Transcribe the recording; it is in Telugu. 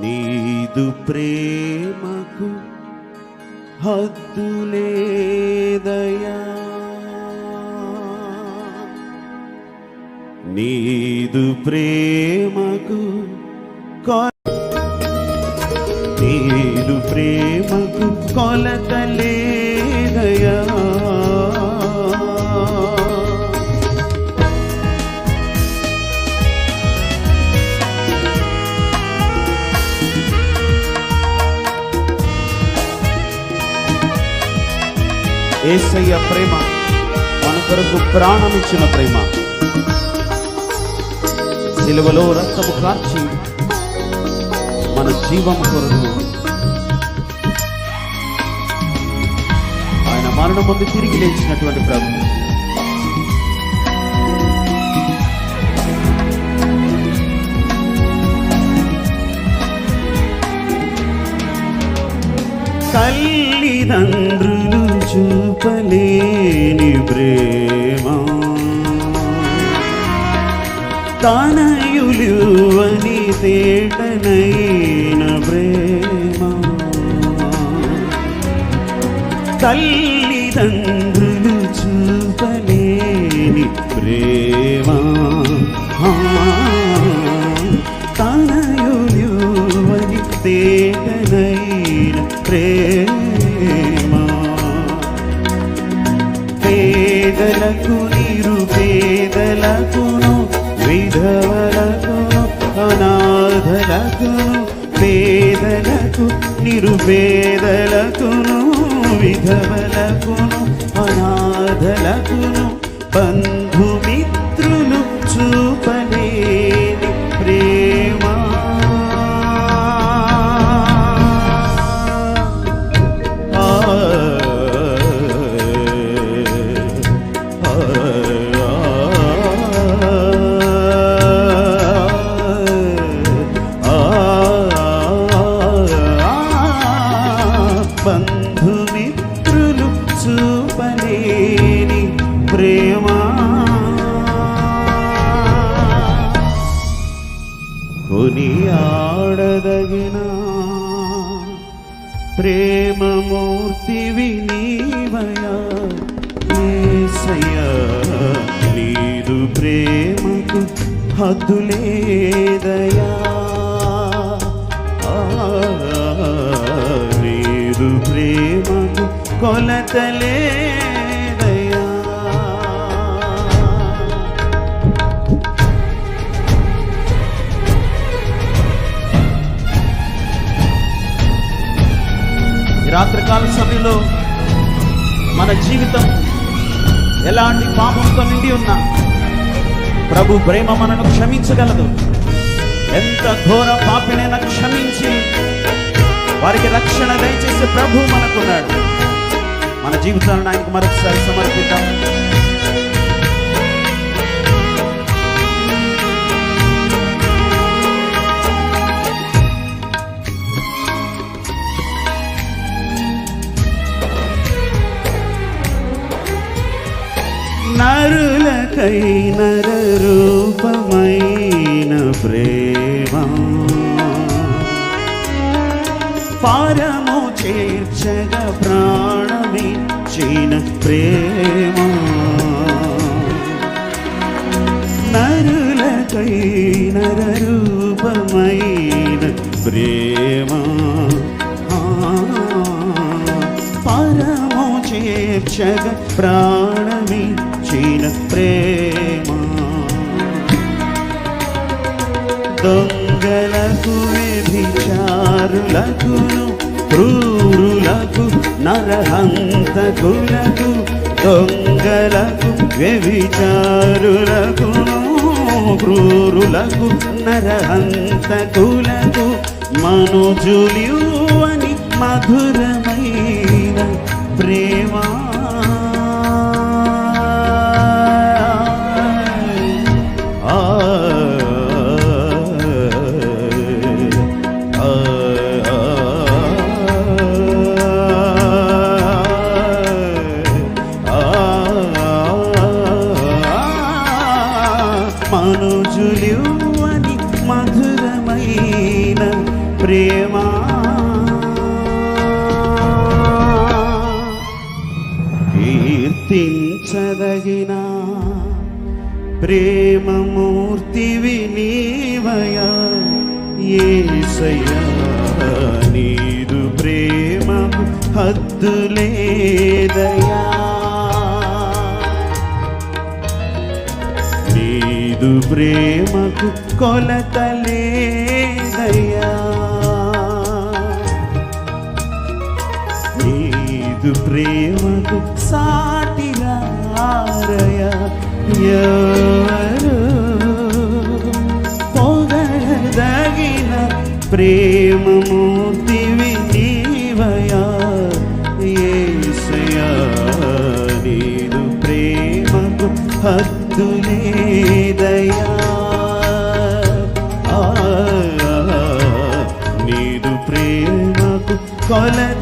నీదు ప్రేమకు హద్దు లేదా నీదు ప్రేమకు నీదు ప్రేమకు కొలతలేదయా? ఏసయ్య ప్రేమ మన కొరకు ప్రాణమిచ్చిన ప్రేమ. సిలువలో రక్తము కార్చి మన జీవం కొరకు ఆయన మరణం ముందు తిరిగి లేచినటువంటి ప్రభు. తల్లిదండ్రులు చూపలేని బ్రే తనయులువని తేటనైన ప్రేమ. తల్లిదండ్రులు చూపలేని ప్రేమ. ఆ, తనయులువని తేటనైన ప్రేమ. పేదలకు నిరుపేదలకును నిరుపేదలకును విధవలకును అనాథలకును బంధుమిత్రులు కొనియాడదగిన ప్రేమమూర్తి ప్రేమమూర్తివి నీవయా నీదు ప్రేమకు హద్దులేదయా ఆ, నీదు ప్రేమకు కొలతలే మన జీవితం ఎలాంటి పాపంతో నిండి ఉన్నా ప్రభు ప్రేమ మనను క్షమించగలదు. ఎంత ఘోర పాపినైనా క్షమించి వారికి రక్షణ దయచేసి ప్రభు మనకున్నాడు. మన జీవితాలను ఆయనకు మరొకసారి సమర్పిద్దాం. నరులకై నర రూపమైన ప్రేమ. పారము చేర్చగ ప్రాణమిచ్చిన ప్రేమ. నరులకై నర రూపమైన ప్రేమ. ఆ, పరము చేర్చగ ప్రాణ ప్రేమ. దొంగలకు వ్యభిచారులకును క్రూరులకు నరహంతకులకు దొంగలకు వ్యభిచారులకును క్రూరులకు నరహంతకులకు మనుజులియువని మధురమైన ప్రేమా. ప్రేమమూర్తివి నీవయా ఏసయ్యా నీదు ప్రేమ హద్దులేదయా నీదు ప్రేమకు కొలతలేదయా నీదు ప్రేమకు సాటిరారయా ఎవరు పొగడదగిన ప్రేమమూర్తివి నీవయా యేసయ్యా నీదు ప్రేమకు హద్దులేదయా ఆ, నీదు ప్రేమకు కొలత